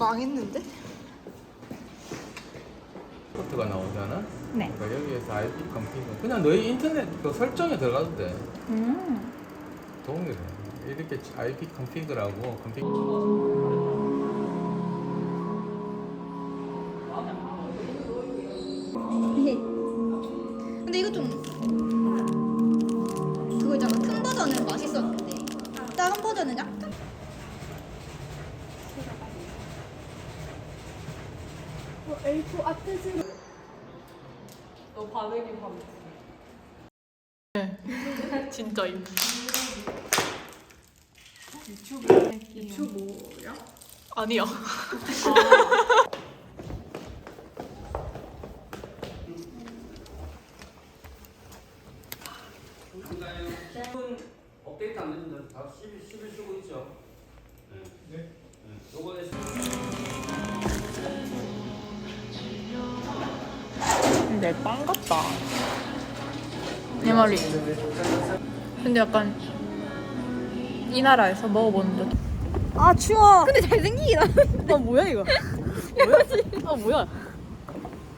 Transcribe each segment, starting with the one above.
망했는데? 포트가 나오잖아. 네. 그러니까 여기에서 IP 컴피그 그냥 너희 인터넷 그 설정에 들어가도 돼. 음. 동일해. 이렇게 IP 컴피그라고 컴피그. 근데 이거 좀 그거 있잖아 큰 버전은 맛있었는데 작은 버전은 약간 너 반응이 반. 진짜 임. 유튜브야? 아니요. 업데이트 안 되는데 다 11, 11 쓰고 있죠? 네. 네. 요번에 근데 빵 같다. 내 말이. 근데 약간 이 나라에서 먹어보는 듯. 아 추워 근데 잘생기긴 한데 아 뭐야 이거? 뭐야? 아 뭐야?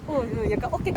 어 이거 약간 어깨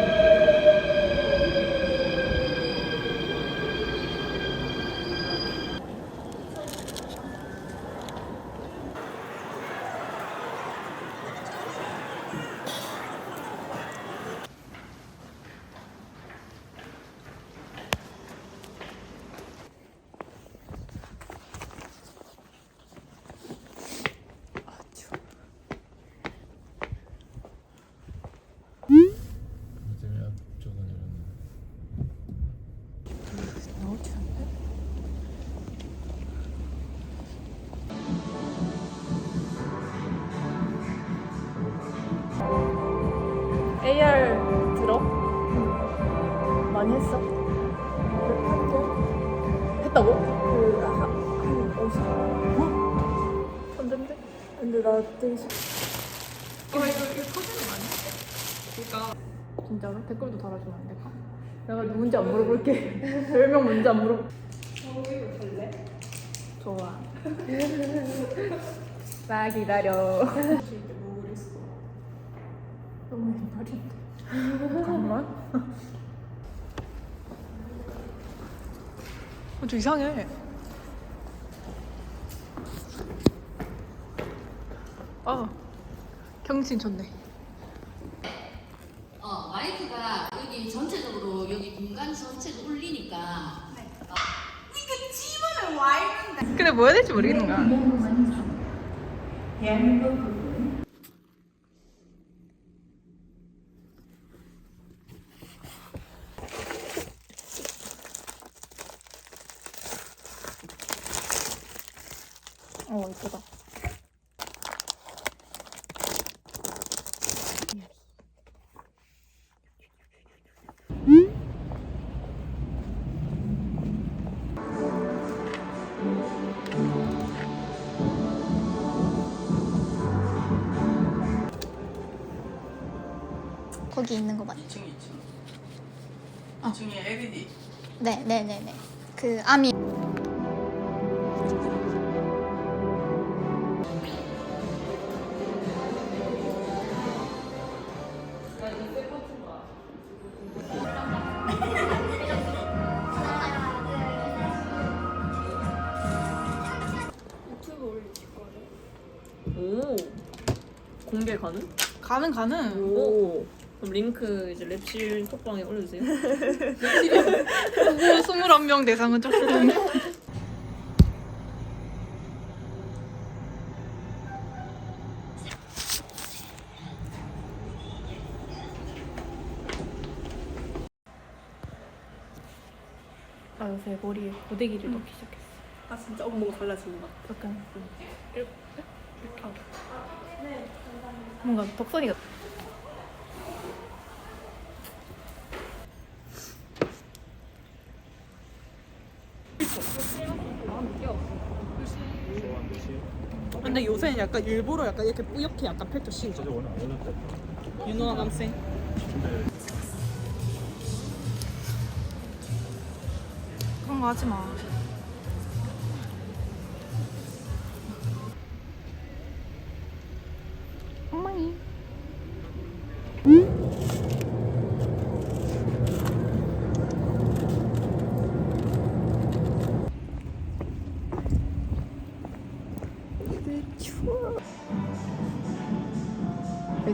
AR 들어? 많이 했어? 했다고? 그한 50. 천재인데? 근데 나 되게 싫 이거 이거 이거 터지는 거 아니야? 그러니까 진짜로 댓글도 달아주면 안 될까? 내가 누군지 안 물어볼게. 별명 뭔지 안 물어. 저기로 갈래? 좋아. 나 기다려. 근데 뭐 그랬어? 너무 옛날인데. 잠깐만. 어, 좀 이상해. 아, 경신 좋네. 어, 마이크가 여기 전체적으로 여기 공간 전체가 울리니까 근데 뭐 해야 될지 모르겠는 거야. 어, 이쁘다. 거기 있는 거 맞죠? 2층에 2층. 어. 2층에 LED. 네 네 네 네 그 아미 오 공개 가능? 가는 가는. 오 그럼 링크 이제 랩실 톡방에 올려주세요. 후보 21명 대상은 조금. 나 요새 머리에 고데기를 넣기 시작했어. 아 진짜 엄마가 달라지는 것 같아. 약간 이렇게 이렇게 하고. 뭔가 덕선이가 근데 요새는 약간 일부러 약간 이렇게 뿌옇게 약간 펼쳐 씌우죠. You know what I'm saying? 그런 거 하지 마.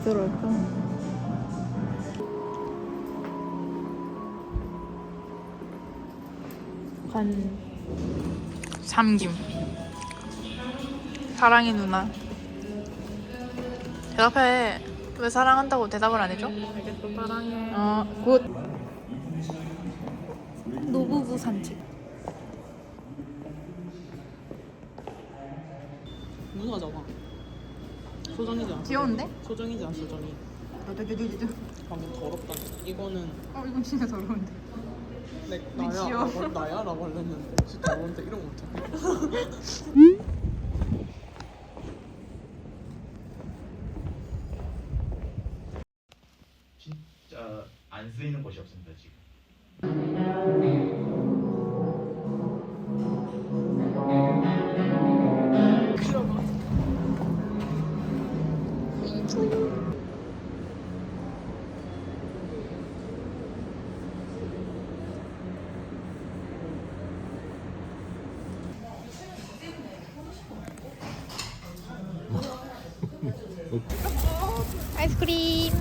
저럴까? 간 삼김 사랑의 누나 대답해 왜 사랑한다고 대답을 안 해줘? 알겠어 사랑해. 어굿 노부부 산책 누나잖아. 소정이잖아. 귀여운데? 소정이잖아 소정이. 방금 더럽다. 이거는 어 이건 진짜 더러운데 내 나야 귀여워. 라고, 나야라고 했는데 진짜 더러운데 이런 거 못해. 진짜 안 쓰이는 곳이 없습니다 지금. 아이스크림